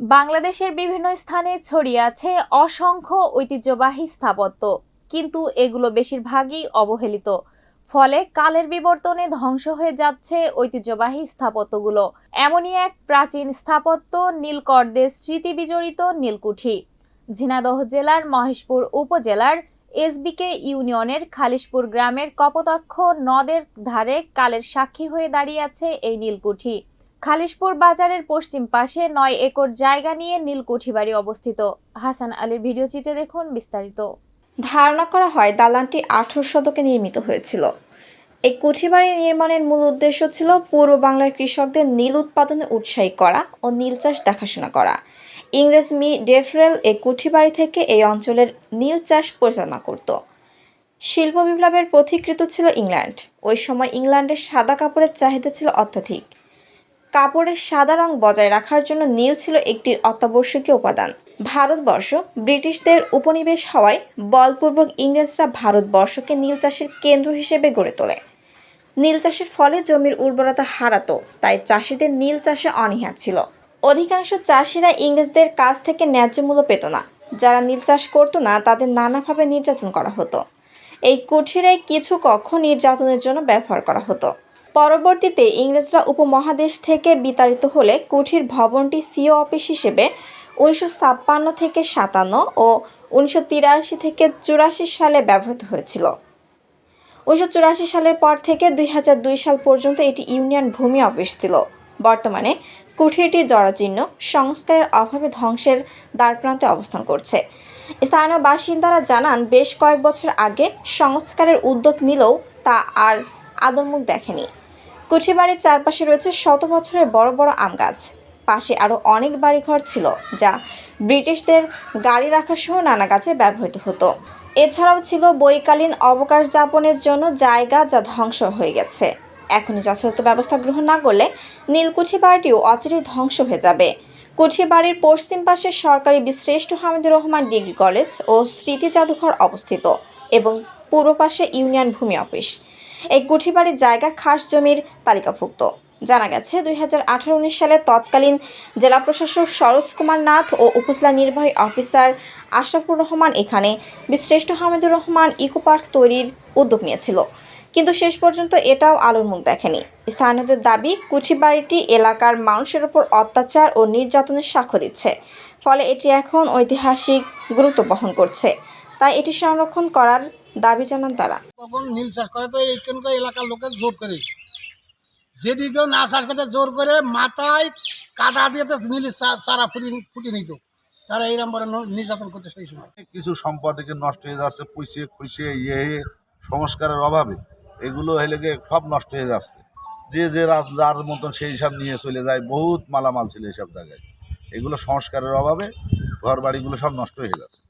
বাংলাদেশের বিভিন্ন স্থানে ছড়িয়ে আছে অসংখ্য ঐতিহ্যবাহী স্থাপত্য, কিন্তু এগুলো বেশিরভাগই অবহেলিত। ফলে কালের বিবর্তনে ধ্বংস হয়ে যাচ্ছে ঐতিহ্যবাহী স্থাপত্যগুলো। এমনই এক প্রাচীন স্থাপত্য নীলকর্দের স্মৃতি বিজড়িত নীলকুঠি। ঝিনাদহ জেলার মহেশপুর উপজেলার এসবিকে ইউনিয়নের খালিশপুর গ্রামের কপোতাক্ষ নদের ধারে কালের সাক্ষী হয়ে দাঁড়িয়ে আছে এই নীলকুঠি। খালিশপুর বাজারের পশ্চিম পাশে নয় একর জায়গা নিয়ে নীলকুঠি বাড়ি অবস্থিত। হাসান আলীর ভিডিও চিত্রে দেখুন বিস্তারিত। ধারণা করা হয়, দালানটি আঠারো শতকে নির্মিত হয়েছিল। এই কুঠিবাড়ি নির্মাণের মূল উদ্দেশ্য ছিল পূর্ব বাংলার কৃষকদের নীল উৎপাদনে উৎসাহী করা ও নীল চাষ দেখাশোনা করা। ইংরেজ মি ডেফরেল এই কুঠিবাড়ি থেকে এই অঞ্চলের নীল চাষ পরিচালনা করত। শিল্প বিপ্লবের পথিকৃত ছিল ইংল্যান্ড। ওই সময় ইংল্যান্ডের সাদা কাপড়ের চাহিদা ছিল অত্যাধিক। কাপড়ের সাদা রং বজায় রাখার জন্য নীল ছিল একটি অত্যাবশ্যকীয় উপাদান। ভারতবর্ষ ব্রিটিশদের উপনিবেশ হওয়ায় বলপূর্বক ইংরেজরা ভারতবর্ষকে নীল চাষের কেন্দ্র হিসেবে গড়ে তোলে। নীল চাষের ফলে জমির উর্বরতা হারাতো, তাই চাষিদের নীল চাষে অনীহা ছিল। অধিকাংশ চাষিরা ইংরেজদের কাছ থেকে ন্যায্য মূল্য পেত না। যারা নীল চাষ করতো না, তাদের নানাভাবে নির্যাতন করা হতো। এই কুঠিরে কিছু কক্ষ নির্যাতনের জন্য ব্যবহার করা হতো। পরবর্তীতে ইংরেজরা উপমহাদেশ থেকে বিতাড়িত হলে কুঠির ভবনটি সিও অফিস হিসেবে উনিশশো ছাপ্পান্ন থেকে সাতান্ন ও উনিশশো তিরাশি থেকে চুরাশি সালে ব্যবহৃত হয়েছিল। উনিশশো চুরাশি সালের পর থেকে দুই হাজার দুই সাল পর্যন্ত এটি ইউনিয়ন ভূমি অফিস ছিল। বর্তমানে কুঠিরটি জরাজীর্ণ, সংস্কারের অভাবে ধ্বংসের দ্বারপ্রান্তে অবস্থান করছে। স্থানীয় বাসিন্দারা জানান, বেশ কয়েক বছর আগে সংস্কারের উদ্যোগ নিলেও তা আর আদরমুখ দেখেনি। কুঠিবাড়ির চারপাশে রয়েছে শত বছরের বড় বড় আম গাছ। পাশে আরও অনেক বাড়িঘর ছিল যা ব্রিটিশদের গাড়ি রাখা সহ নানা কাজে ব্যবহৃত হতো। এছাড়াও ছিল বৈকালীন অবকাশ যাপনের জন্য জায়গা যা ধ্বংস হয়ে গেছে। এখনই যথাযথ ব্যবস্থা গ্রহণ না করলে নীলকুঠি বাড়িটিও অচিরেই ধ্বংস হয়ে যাবে। কুঠি বাড়ির পশ্চিম পাশে সরকারি বিশ্রেষ্ঠ হামিদুর রহমান ডিগ্রি কলেজ ও স্মৃতি জাদুঘর অবস্থিত এবং পূর্ব পাশে ইউনিয়ন ভূমি অফিস। এই কুঠিবাড়ির জায়গা খাস জমির তালিকাভুক্ত। জানা গেছে, দুই হাজার আঠারো উনিশ সালে তৎকালীন জেলা প্রশাসক সরোজ কুমার নাথ ও উপজেলা নির্বাহী অফিসার আশরাফুর রহমান এখানে বিশ্রেষ্ঠ হামিদুর রহমান ইকো পার্ক তৈরির উদ্যোগ নিয়েছিল। কিন্তু শেষ পর্যন্ত এটাও আলোর মুখ দেখেনি। স্থানীয়দের দাবি কুঠিবাড়িটি এলাকার মানুষের ওপর অত্যাচার ও নির্যাতনের সাক্ষ্য দিচ্ছে। ফলে এটি এখন ঐতিহাসিক গুরুত্ব বহন করছে। তাই এটি সংরক্ষণ করার দাবি জানান তারা। তখন নীল চাষ করে তো এইখানকার এলাকার লোকের জোর করে। যেদিকেও না চাষ করতে জোর করে মাথায় কাদা দিয়ে নীল চারা ফুটি ফুটি নিত। তারা এইরকম করে নির্যাতন করতে সেই সময়। কিছু সম্পদ নষ্ট হয়ে যাচ্ছে পুষিয়ে খুশিয়ে ইয়ে সংস্কারের অভাবে। এগুলো হলে গিয়ে সব নষ্ট হয়ে যাচ্ছে। যে যে যার মতন সেই সব নিয়ে চলে যায় বহুত মালামাল ছিল এইসব জায়গায়। এগুলো সংস্কারের অভাবে ঘর বাড়িগুলো সব নষ্ট হয়ে যাচ্ছে।